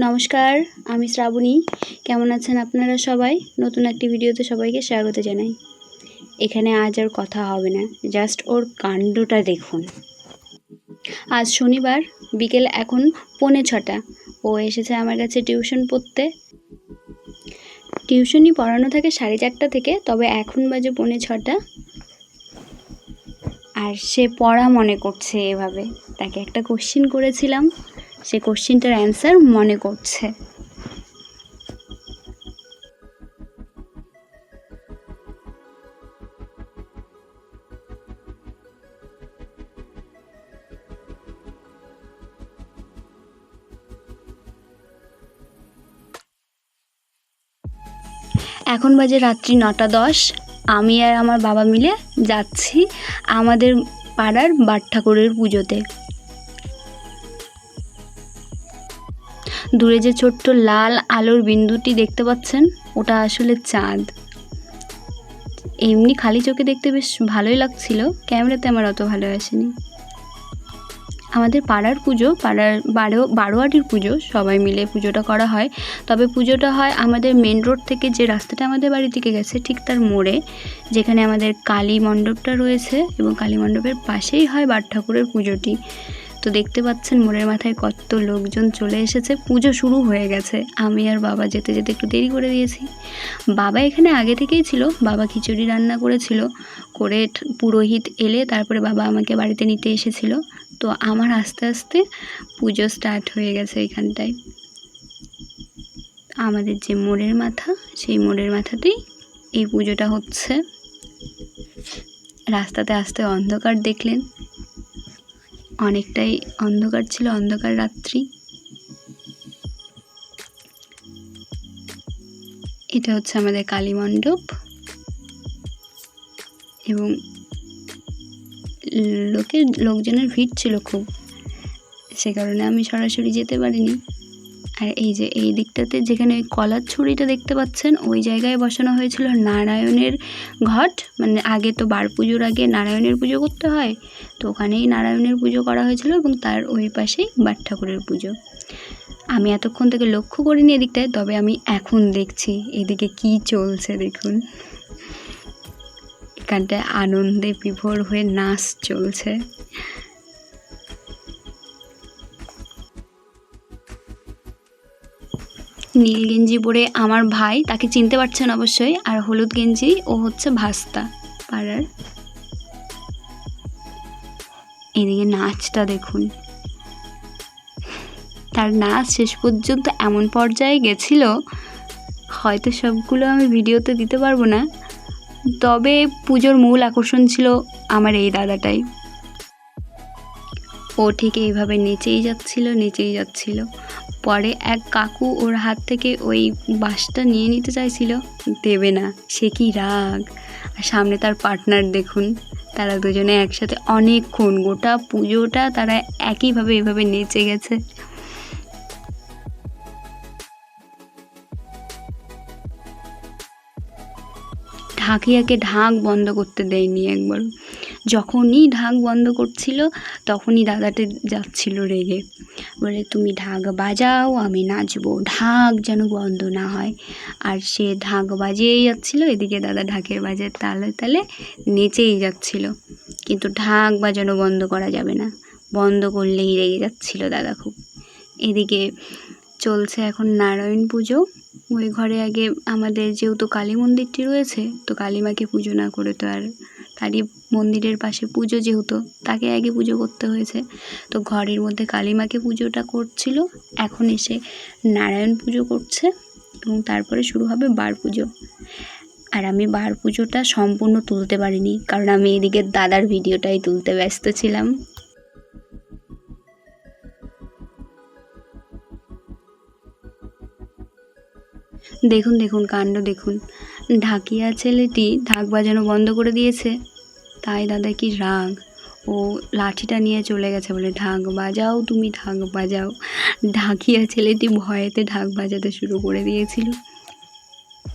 নমস্কার, আমি শ্রাবণী। কেমন আছেন আপনারা সবাই? নতুন একটি ভিডিওতে সবাইকে স্বাগত জানাই। এখানে আজ আর কথা হবে না, জাস্ট ওর কাণ্ডটা দেখুন। আজ শনিবার, বিকেল এখন পৌনে ছটা। ও এসেছে আমার কাছে টিউশন পড়তে। টিউশনই পড়ানো থাকে সাড়ে চারটা থেকে, তবে এখন বাজে পৌনে ছটা। আর সে পড়া মনে করছে এভাবে। তাকে একটা কোশ্চিন করেছিলাম। সে কোশ্চিনটার অ্যান্সার মনে করছে। এখন বাজে রাত্রি নটা দশ। আমি আর আমার বাবা মিলে যাচ্ছি আমাদের পাড়ার বাট ঠাকুরের পুজোতে। দূরে যে ছোট্ট লাল আলোর বিন্দুটি দেখতে পাচ্ছেন, ওটা আসলে চাঁদ। এমনি খালি চোখে দেখতে বেশ ভালোই লাগছিল, ক্যামেরাতে আমার অত ভালো আসেনি। আমাদের পাড়ার পুজো, পাড়ার বারো, বারোয়াটির পুজো, সবাই মিলে পুজোটা করা হয়। তবে পুজোটা হয় আমাদের মেন রোড থেকে যে রাস্তাটা আমাদের বাড়ি থেকে গেছে, ঠিক তার মোড়ে, যেখানে আমাদের কালী মণ্ডপটা রয়েছে এবং কালী মণ্ডপের পাশেই হয় বাট ঠাকুরের পুজোটি। তো দেখতে পাচ্ছেন মোড়ের মাথায় কত লোকজন চলে এসেছে, পুজো শুরু হয়ে গেছে। আমি আর বাবা যেতে যেতে একটু দেরি করে দিয়েছি। বাবা এখানে আগে থেকেই ছিল, বাবা খিচুড়ি রান্না করেছিল, করে পুরোহিত এলে তারপরে বাবা আমাকে বাড়িতে নিতে এসেছিল। তো আমার আস্তে আস্তে পুজো স্টার্ট হয়ে গেছে এখানটায়। আমাদের যে মোড়ের মাথা, সেই মোড়ের মাথাতেই এই পুজোটা হচ্ছে। রাস্তাতে আসতে অন্ধকার দেখলেন। অনেকটাই অন্ধকার ছিল, অন্ধকার রাত্রি। এটা হচ্ছে আমাদের কালী মণ্ডপ। এবং লোকের, লোকজনের ভিড় ছিল খুব। সে কারণে আমি সরাসরি যেতে পারিনি। আর এই যে এই দিকটাতে যেখানে ওই কলার ছুরিটা দেখতে পাচ্ছেন, ওই জায়গায় বসানো হয়েছিল নারায়ণের ঘট। মানে আগে তো বার পুজোর আগে নারায়ণের পুজো করতে হয়, তো ওখানেই নারায়ণের পুজো করা হয়েছিল এবং তার ওই পাশেই বাট ঠাকুরের পুজো। আমি এতক্ষণ থেকে লক্ষ্য করিনি এদিকটায় তবে আমি এখন দেখছি এদিকে কি চলছে দেখুন। এখানটায় আনন্দে বিভোর হয়ে নাচ চলছে। নীল গেঞ্জি পরে আমার ভাই, তাকে চিনতে পারছেন অবশ্যই, আর হলুদ গেঞ্জি, ও হচ্ছে ভাস্তা পাড়ার। এদিকে নাচটা দেখুন। তার নাচ শেষ পর্যন্ত এমন পর্যায়ে গেছিল, হয়তো সবগুলো আমি ভিডিওতে দিতে পারব না, তবে পুজোর মূল আকর্ষণ ছিল আমার এই দাদাটাই। ও ঠিক এইভাবে নেচেই যাচ্ছিল নেচেই যাচ্ছিল। পরে এক কাকু ওর হাত থেকে ওই বাসটা নিয়ে নিতে চাইছিল। দেবে না, সে কি রাগ? আর সামনে তার পার্টনার দেখুন, তারা দুজনে একসাথে অনেকক্ষণ, গোটা পুজোটা তারা একইভাবে এভাবে নেচে গেছে। ঢাকিয়াকে ঢাক বন্ধ করতে দেয়নি একবার। যখনই ঢাক বন্ধ করছিল, তখনই দাদাতে যাচ্ছিল রেগে। বলে, তুমি ঢাক বাজাও, আমি নাচবো। ঢাক যেন বন্ধ না হয়। আর সে ঢাক বাজিয়েই যাচ্ছিল, এদিকে দাদা ঢাকের বাজে তালে তালে নেচেই যাচ্ছিল। কিন্তু ঢাক বাজানো বন্ধ করা যাবে না। বন্ধ করলেই রেগে যাচ্ছিল দাদা খুব। এদিকে চলছে এখন নারায়ণ পুজো। ওই ঘরে আগে আমাদের যেহেতু কালী মন্দিরটি রয়েছে, তো কালী মাকে পুজো না করে তো আর তারই মন্দিরের পাশে পুজো যেহেতু, তাকে আগে পুজো করতে হয়েছে। তো ঘরের মধ্যে কালী মাকে পুজোটা করছিল। এখন এসে নারায়ণ পুজো করছে এবং তারপরে শুরু হবে বার পুজো। আর আমি বার পুজোটা সম্পূর্ণ তুলতে পারিনি, কারণ আমি এদিকে দাদার ভিডিওটাই তুলতে ব্যস্ত ছিলাম। দেখুন দেখুন, কাণ্ড দেখুন। ঢাকিয়া ছেলেটি ঢাক বাজানো বন্ধ করে দিয়েছে। তাই দাদা কি রাগ? ও লাঠিটা নিয়ে চলে গেছে বলে, ঢাক বাজাও তুমি, ঢাক বাজাও। ঢাকিয়া ছেলেটি ভয়েতে ঢাক বাজাতে শুরু করে দিয়েছিল।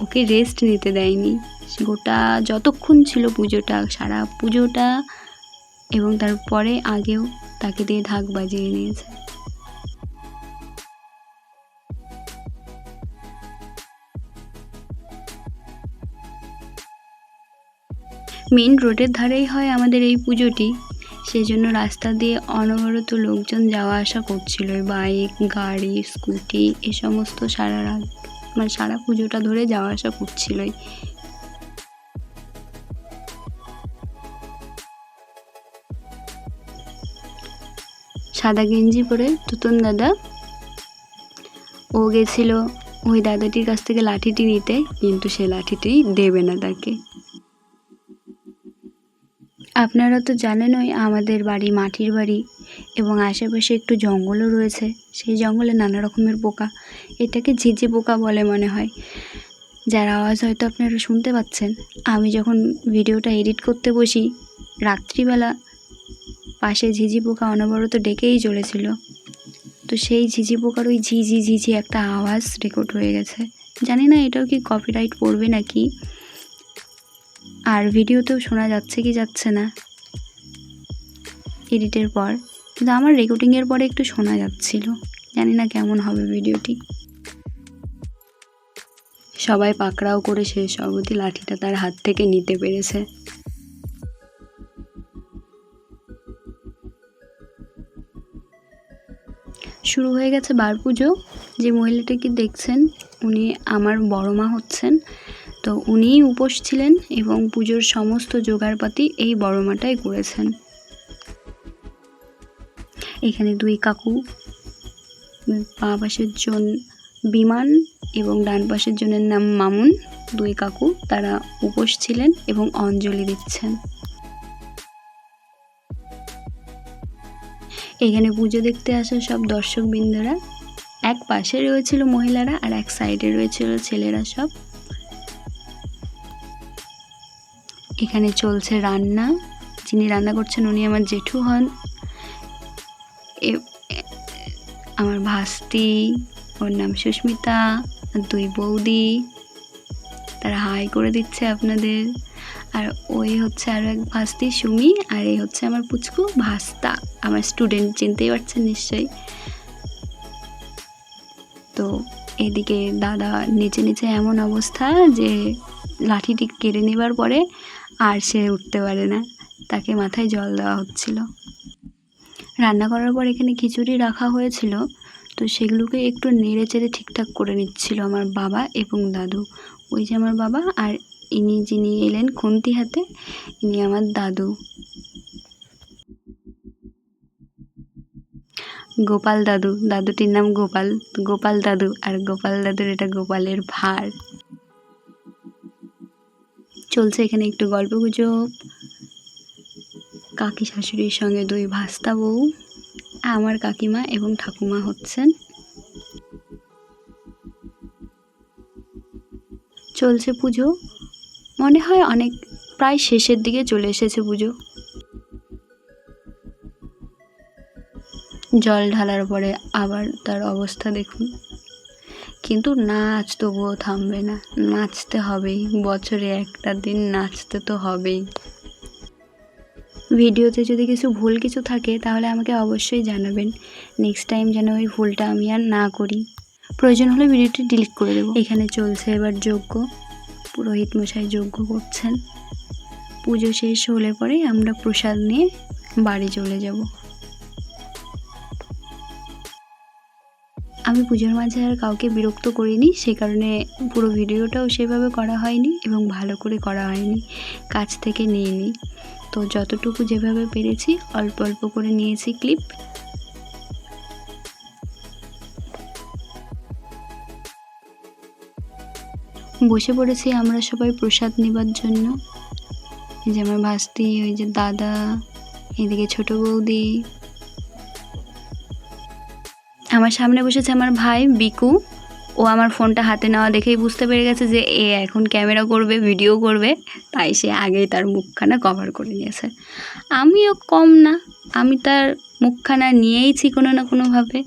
ওকে রেস্ট নিতে দেয়নি। গোটা যতক্ষণ ছিল পুজোটা, সারা পুজোটা এবং তারপরে আগেও তাকে দিয়ে ঢাক বাজিয়ে নিয়েছে। মেন রোডের ধারেই হয় আমাদের এই পুজোটি। সেই জন্য রাস্তা দিয়ে অনবরত লোকজন যাওয়া আসা করছিল। বাইক, গাড়ি, স্কুটি, এ সমস্ত সারা রাত মানে সারা পুজোটা ধরে যাওয়া আসা করছিলই। সাদা গেঞ্জি পরে তুতন দাদা। ও গেছিল ওই দাদাটির কাছ থেকে লাঠিটি নিতে, কিন্তু সে লাঠিটি দেবে না তাকে। আপনারা তো জানেনই আমাদের বাড়ি মাটির বাড়ি এবং আশেপাশে একটু জঙ্গলও রয়েছে। সেই জঙ্গলে নানা রকমের পোকা, এটাকে ঝিঝি পোকা বলে মনে হয়। যার আওয়াজ হয়তো আপনারা শুনতে পাচ্ছেন। আমি যখন ভিডিওটা এডিট করতে বসি, রাত্রিবেলা পাশে ঝিঝি পোকা অনবরত ডেকেই চলেছিল। তো সেই ঝিঝি পোকার ওই ঝিঝি ঝিঝি একটা আওয়াজ রেকর্ড হয়ে গেছে। জানি না এটাও কি কপিরাইট পড়বে নাকি। আর ভিডিওতেও শোনা যাচ্ছে কি যাচ্ছে না। এডিটের পর। কিন্তু আমার রেকর্ডিংয়ের পরে একটু শোনা যাচ্ছিল। জানি না কেমন হবে ভিডিওটি। সবাই পাকড়াও করে শেষ অবধি লাঠিটা তার হাত থেকে নিতে পেরেছে। শুরু হয়ে গেছে বার পুজো যে মহিলাটাকে দেখছেন, উনি আমার বড় মা হচ্ছেন। উনিই উপোস ছিলেন এবং পুজোর সমস্ত জোগাড়পাতি এই বড় মাটাই করেছেন। এখানে দুই কাকু, বা পাশের জন বিমান এবং ডান পাশের জনের নাম মামুন। দুই কাকু তারা উপোস ছিলেন এবং অঞ্জলি দিচ্ছেন। এখানে পুজো দেখতে আসা সব দর্শক দর্শকবৃন্দরা, এক পাশে রয়েছিল মহিলারা আর এক সাইডে রয়েছিল ছেলেরা সব। এখানে চলছে রান্না। যিনি রান্না করছেন উনি আমার জেঠু হন। আমার ভাস্তি, ওর নাম সুস্মিতা দুই বৌদি। তারা হাই করে দিচ্ছে আপনাদের। আর ওই হচ্ছে আরও এক ভাস্তি, সুমি, আর এই হচ্ছে আমার পুচকু, ভাস্তা। আমার স্টুডেন্ট চিনতেই পারছেন নিশ্চয়ই। তো এদিকে দাদা নিচে নিচে এমন অবস্থা যে লাঠিটি কেড়ে নেবার পরে আর সে উঠতে পারে না। তাকে মাথায় জল দেওয়া হচ্ছিল। রান্না করার পর এখানে খিচুড়ি রাখা হয়েছিল। তো সেগুলোকে একটু নেড়ে চেড়ে ঠিকঠাক করে নিচ্ছিল আমার বাবা এবং দাদু। ওই যে আমার বাবা আর ইনি যিনি এলেন খুন্তি হাতে, ইনি আমার দাদু। গোপাল দাদু। দাদুটির নাম গোপাল। গোপাল দাদু। আর গোপাল দাদুর এটা গোপালের ভার। চলছে এখানে একটু গল্প গুজব কাকি শাশুড়ির সঙ্গে দুই ভাস্তা বউ, আমার কাকিমা এবং ঠাকুমা হচ্ছেন। চলছে পুজো। মনে হয় অনেক, প্রায় শেষের দিকে চলে এসেছে পুজো। জল ঢালার পরে আবার তার অবস্থা দেখুন। কিন্তু নাচ তবুও থামবে না। নাচতে হবেই, বছরে একটা দিন নাচতে তো হবেই। ভিডিওতে যদি কিছু ভুল কিছু থাকে, তাহলে আমাকে অবশ্যই জানাবেন। নেক্সট টাইম যেন ওই ভুলটা আমি আর না করি। প্রয়োজন হলে ভিডিওটি ডিলিট করে দেবো। এখানে চলছে এবার যজ্ঞ। পুরোহিত মশাই যজ্ঞ করছেন। পুজো শেষ হলে পরে আমরা প্রসাদ নিয়ে বাড়ি চলে যাব। আমি পুজোর মাঝে আর কাউকে বিরক্ত করিনি, সে কারণে পুরো ভিডিওটাও সেভাবে করা হয়নি এবং ভালো করে করা হয়নি, কাছ থেকে নিইনি। তো যতটুকু যেভাবে পেরেছি, অল্প অল্প করে নিয়েছি ক্লিপ। বসে পড়েছি আমরা সবাই প্রসাদ নেবার জন্য। এই যে আমার ভাস্তি, ওই যে দাদা, এদিকে ছোট বৌদি আমার সামনে বসেছে আমার ভাই, বিকু। ও আমার ফোনটা হাতে নেওয়া দেখেই বুঝতে পেরে গেছে যে এ এখন ক্যামেরা করবে, ভিডিও করবে। তাই সে আগেই তার মুখখানা কভার করে নিয়েছে। আমিও কম না। আমি তার মুখখানা নিয়েইছি কোনো না কোনোভাবে।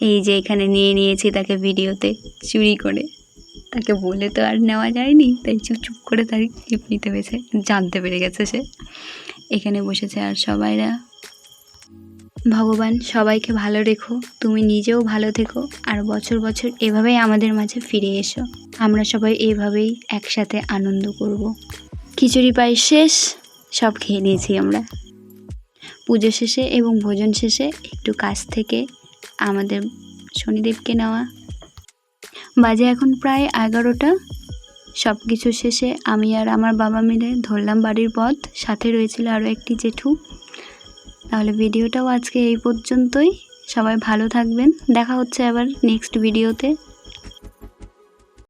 এই যে এখানে নিয়ে নিয়েছি তাকে ভিডিওতে চুরি করে। তাকে বলে তো আর নেওয়া যায়নি। তাই চুপ চুপ করে তার ক্লিপ নিতে পেরেছে। জানতে পেরে গেছে সে। এখানে বসেছে আর সবাইরা। ভগবান, সবাইকে ভালো রেখো। তুমি নিজেও ভালো থেকো আর বছর বছর এভাবেই আমাদের মাঝে ফিরে এসো। আমরা সবাই এভাবেই একসাথে আনন্দ করব। খিচুড়ি পায়েস শেষ, সব খেয়ে নিয়েছি আমরা। পুজো শেষে এবং ভোজন শেষে একটু কাছ থেকে আমাদের শনিদেবকে নেওয়া। বাজে এখন প্রায় এগারোটা। সব কিছু শেষে আমি আর আমার বাবা মিলে ধরলাম বাড়ির পথ। সাথে রয়েছিল আরও একটি জেঠু। তাহলে ভিডিওটাও আজকে এই পর্যন্তই। সবাই ভালো থাকবেন। দেখা হচ্ছে আবার নেক্সট ভিডিওতে